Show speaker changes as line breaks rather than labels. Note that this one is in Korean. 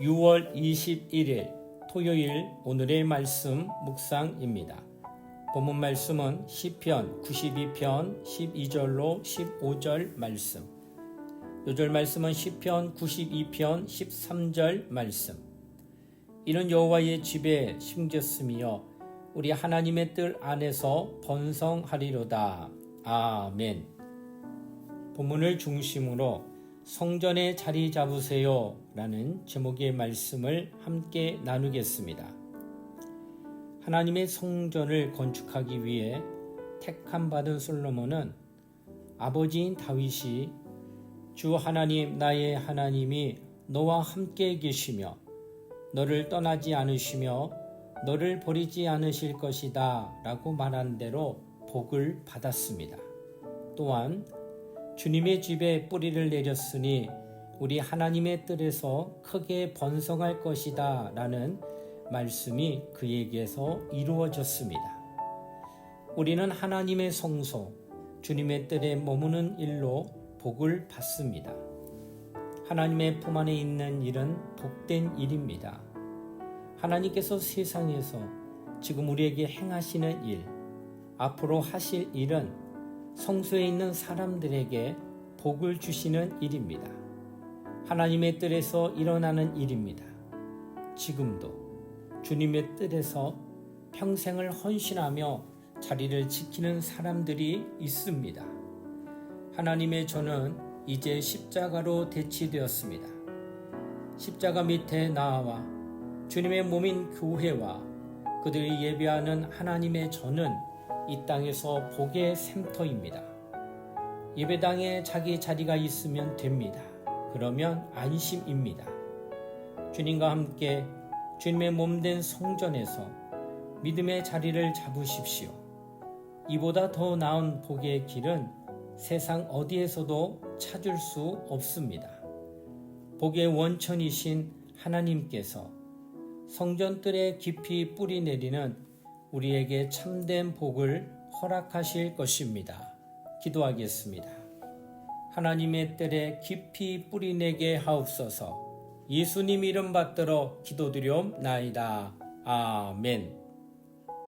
6월 21일 토요일 오늘의 말씀 묵상입니다. 본문 말씀은 시편 92편 12절로 15절 말씀. 요절 말씀은 시편 92편 13절 말씀. 이는 여호와의 집에 심겼으며 우리 하나님의 뜰 안에서 번성하리로다. 아멘. 본문을 중심으로 성전에 자리 잡으세요 라는 제목의 말씀을 함께 나누겠습니다. 하나님의 성전을 건축하기 위해 택함 받은 솔로몬은 아버지인 다윗이 주 하나님 나의 하나님이 너와 함께 계시며 너를 떠나지 않으시며 너를 버리지 않으실 것이다 라고 말한 대로 복을 받았습니다. 또한 주님의 집에 뿌리를 내렸으니 우리 하나님의 뜰에서 크게 번성할 것이다 라는 말씀이 그에게서 이루어졌습니다. 우리는 하나님의 성소, 주님의 뜰에 머무는 일로 복을 받습니다. 하나님의 품 안에 있는 일은 복된 일입니다. 하나님께서 세상에서 지금 우리에게 행하시는 일, 앞으로 하실 일은 성소에 있는 사람들에게 복을 주시는 일입니다. 하나님의 뜰에서 일어나는 일입니다. 지금도 주님의 뜰에서 평생을 헌신하며 자리를 지키는 사람들이 있습니다. 하나님의 저는 이제 십자가로 대치되었습니다. 십자가 밑에 나와 주님의 몸인 교회와 그들이 예배하는 하나님의 저는 이 땅에서 복의 샘터입니다. 예배당에 자기 자리가 있으면 됩니다. 그러면 안심입니다. 주님과 함께 주님의 몸된 성전에서 믿음의 자리를 잡으십시오. 이보다 더 나은 복의 길은 세상 어디에서도 찾을 수 없습니다. 복의 원천이신 하나님께서 성전들에 깊이 뿌리 내리는 우리에게 참된 복을 허락하실 것입니다. 기도하겠습니다. 하나님의 뜰에 깊이 뿌리내게 하옵소서 예수님 이름 받들어 기도드려옵나이다. 아멘.